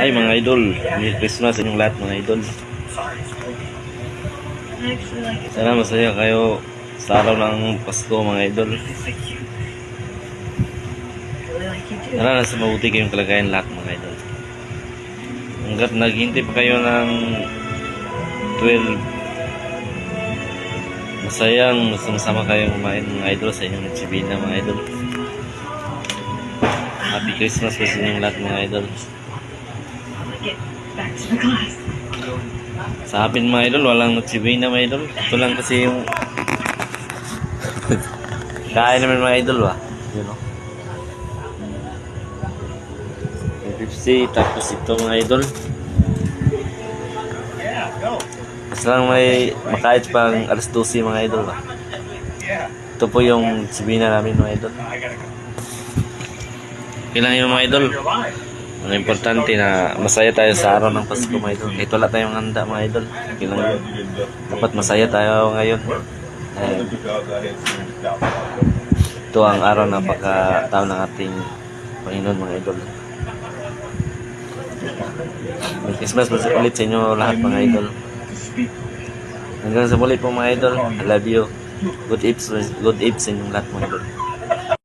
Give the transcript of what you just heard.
Ay mga idol, Merry Christmas sa inyong lahat mga idol. Sana masaya kayo sa araw ng Pasko mga idol. Sana nasa mabuti kayong kalagayan lahat mga idol. Hanggat naghintay pa kayo ng 12 Masayang sama kayong kumain mga idol sa inyong natsibina mga idol. Happy Christmas sa inyong lahat mga idol. Get back to the class. Sa akin mga idol, walang natsibina mga idol. Ito lang kasi yung kain naman mga idol ba? You know? Yung Pepsi, tapos ito mga idol. Basta lang may makait pang alas 12 mga idol ba? Ito po yung tsibina namin mga idol. Kailangan yung mga idol. Ang importante na masaya tayo sa araw ng Pasko mga idol. Kahit wala tayong handa mga idol. Kailangan dapat masaya tayo ngayon. Eh, ito ang araw na pagkatao ng ating Panginoon mga idol. Merry Christmas ulit sa inyo lahat mga idol. Hanggang sa muli po mga idol. I love you. Good eats, good eats sa inyong lahat mga idol.